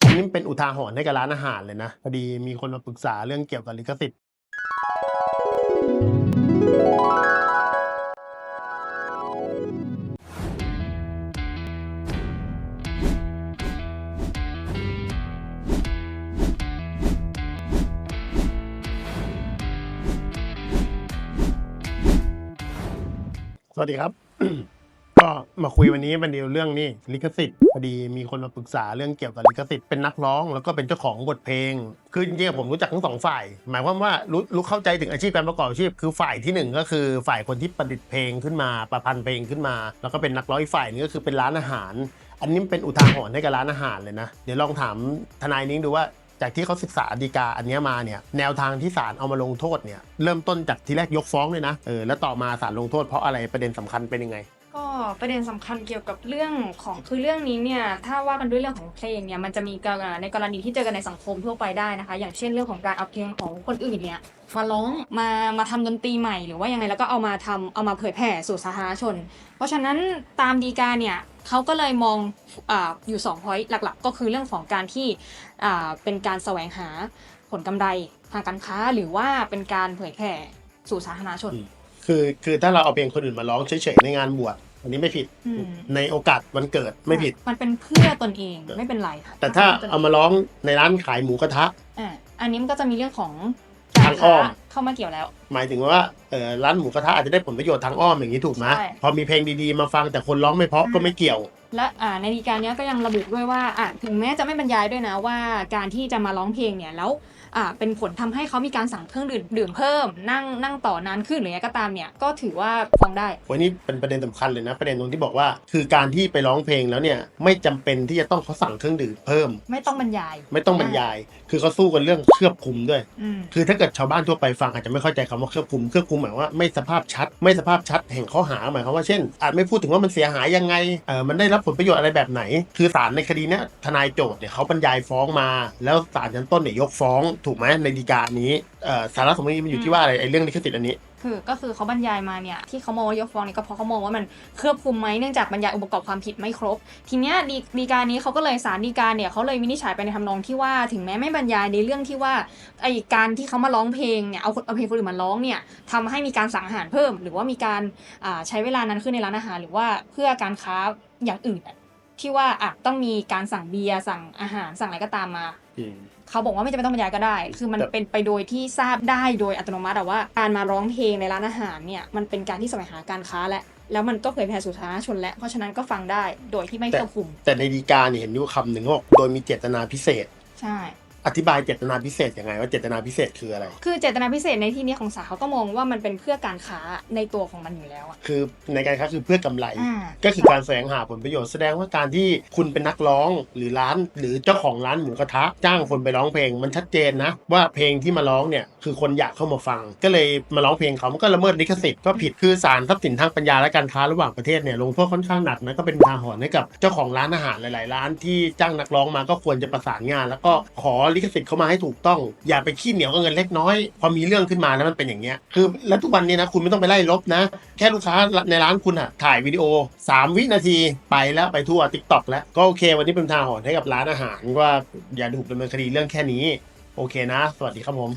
อันนี้เป็นอุทาหรณ์ให้กับร้านอาหารเลยนะ พอดีมีคนมาปรึกษาเรื่องเกี่ยวกับลิขสิทธิ์ สวัสดีครับ ก็มาคุยวันนี้มันเดียวเรื่องนี้ลิขสิทธิ์พอดีมีคนมาปรึกษาเรื่องเกี่ยวกับลิขสิทธิ์เป็นนักร้อง แล้วก็เป็นเจ้าของบทเพลง คือจริงๆผมรู้จักทั้งสองฝ่าย หมายความว่ารู้รู้เข้าใจถึงอาชีพการประกอบอาชีพ คือฝ่ายที่หนึ่งก็คือฝ่ายคนที่ประดิษฐ์เพลงขึ้นมาประพันธ์เพลงขึ้นมา แล้วก็เป็นนักร้องอีกฝ่ายนึงก็คือเป็นร้านอาหาร อันนี้เป็นอุทาหรณ์ให้กับร้านอาหารเลยนะเดี๋ยวลองถามทนายนิ้งดูว่าจากที่เขาศึกษาดีกาอันนี้มาเนี่ยแนวทางที่ศาลเอามาลงโทษเนี่ยเริ่มต้นจากทีแรกยกฟ้องเลยนะเออแล้วต่อมาศาลลงโทษเพราะอะไรประเด็นสำคัญเป็นยังไง ก็ประเด็นสำคัญเกี่ยวกับเรื่องของคือเรื่องนี้เนี่ยถ้าว่ากันด้วยเรื่องของเพลงเนี่ยมันจะมีกรในกรณีที่เจอกันในสังคมทั่วไปได้นะคะ อย่างเช่นเรื่องของการเอาเพลงของคนอื่นเนี่ยมาร้องมามาทำดนตรีใหม่หรือว่ายังไงแล้วก็เอามาทำเอามาเผยแผ่สู่สาธารณชน เพราะฉะนั้นตามดีกาเนี่ยเขาก็เลยมองออยู่2 point หลักๆ ก็คือเรื่องของการที่เป็นการแสวงหาผลกำไรทางการค้าหรือว่าเป็นการเผยแผ่สู่สาธารณชน คือคือถ้าเราเอาเพลงคนอื่นมาร้องเฉยๆในงานบวชอันนี้ไม่ผิดอืมในโอกาสวันเกิดไม่ผิด มันเป็นเพื่อตนเองไม่เป็นไรค่ะแต่ถ้าเอามาร้องในร้านขายหมูกระทะ อ่าอันนี้มันก็จะมีเรื่องของทางอ้อม เข้ามาเกี่ยวแล้ว หมายถึงว่าเออร้านหมูกระทะอาจจะได้ผลประโยชน์ทางอ้อมอย่างนี้ถูกไหมใช่พอมีเพลงดีๆมาฟังแต่คนร้องไม่เพราะก็ไม่เกี่ยว และอ่าในดีการเนี้ยก็ยังระบุด้วยว่าอ่าถึงแม้จะไม่บรรยายด้วยนะว่าการที่จะมาร้องเพลงเนี่ยแล้วอ่าเป็นผลทำให้เขามีการสั่งเครื่องดื่มดื่มเพิ่ม นั่งนั่งต่อนานขึ้นหรือไงก็ตามเนี่ยก็ถือว่าฟ้องได้วันนี้เป็นประเด็นสำคัญเลยนะ ประเด็นตรงที่บอกว่า คือการที่ไปร้องเพลงแล้วเนี่ยไม่จำเป็นที่จะต้องเขาสั่งเครื่องดื่มเพิ่ม ไม่ต้องบรรยาย ไม่ต้องบรรยาย คือเขาสู้กันเรื่องเคลือบคลุมด้วยอืมคือถ้าเกิดชาวบ้านทั่วไปฟังอาจจะไม่เข้าใจคำว่าเคลือบคลุมเคลือบคลุมหมายว่าไม่สภาพชัด ไม่สภาพชัดแห่งข้อหาหมายความว่าเช่น อาจไม่พูดถึงว่ามันเสียหายยังไงเออมันได้รับผลประโยชน์อะไรแบบไหน คือศาลในคดีเนี้ยทนายโจทย์เนี่ยเขาบรรยายฟ้องมา แล้วศาลชั้นต้นเนี่ยยกฟ้องถูกไหมในฎีกานี้สาระสำคัญมันอยู่ที่ว่าอะไรไอ้เรื่องลิขสิทธิ์อันนี้คือก็คือเขาบรรยายมาเนี่ยที่เขามองว่ายกฟ้องเนี่ยก็เพราะเขามองว่ามันเครือบคลุมไหมเนื่องจากบรรยายองค์ประกอบความผิดไม่ครบ ทีเนี้ยดีดีการนี้เขาก็เลยสารดีการเนี่ยเขาเลยวินิจฉัยไปในทำนองที่ว่าถึงแม้ไม่บรรยายในเรื่องที่ว่าไอการที่เขามาร้องเพลงเนี่ยเอาเอาเพลงคนอื่นมาร้องเนี่ยทำให้มีการสั่งอาหารเพิ่ม หรือว่ามีการใช้เวลานั้นขึ้นในร้านอาหารหรือว่าเพื่อการค้า อย่างอื่นอะที่ว่าอะต้องมีการสั่งเบียร์สั่งอาหารสั่งอะไรก็ตามมาเขาบอกว่าไม่จำเป็นต้องบรรยายก็ได้ คือมันแต่ เป็นไปโดยที่ทราบได้โดยอัตโนมัติอะว่า การมาร้องเพลงในร้านอาหารเนี่ยมันเป็นการที่แสวงหาการค้าและ แล้วมันก็เผยแผ่สู่สาธารณชนและเพราะฉะนั้นก็ฟังได้โดยที่ไม่ควบคุมแต่ในฎีกาเนี่ยเห็นอยู่คำหนึ่งเขาบอกโดยมีเจตนาพิเศษ ใช่ อธิบายเจตนาพิเศษยังไงว่าเจตนาพิเศษคืออะไร คือเจตนาพิเศษในที่นี้ของศาลเขาก็มองว่ามันเป็นเพื่อการค้าในตัวของมันอยู่แล้วอะ คือในการค้าคือเพื่อกำไร อ่า ก็คือการแสวงหาผลประโยชน์แสดงว่าการที่คุณเป็นนักร้องหรือร้าน หรือเจ้าของร้านหมูกระทะจ้างคนไปร้องเพลงมันชัดเจนนะ ว่าเพลงที่มาร้องเนี่ยคือคนอยากเข้ามาฟัง ก็เลยมาร้องเพลงเขามันก็ละเมิดลิขสิทธิ์ก็ผิดคือศาลทรัพย์สินทางปัญญาและการค้าระหว่างประเทศเนี่ยลงโทษค่อนข้างหนักนะก็เป็นทาหรณ์ให้กับเจ้าของร้านอาหารหลาย ๆ ร้านที่จ้างนักร้องมาก็ควรจะประสานงาน แล้วก็ขอลิขสิทธิ์เข้ามาให้ถูกต้อง อย่าไปขี้เหนียวกับเงินเล็กน้อย พอมีเรื่องขึ้นมาแล้วมันเป็นอย่างเงี้ย คือแล้วทุกวันนี้นะคุณไม่ต้องไปไล่ลบนะ แค่ลูกค้าในร้านคุณอะถ่ายวิดีโอ 3 วินาทีไปแล้วไปทั่วทิกตอกแล้ว ก็โอเค วันนี้เป็นทาหอนให้กับร้านอาหารว่าอย่าถูกดำเนินคดีเรื่องแค่นี้ โอเคนะ สวัสดีครับผม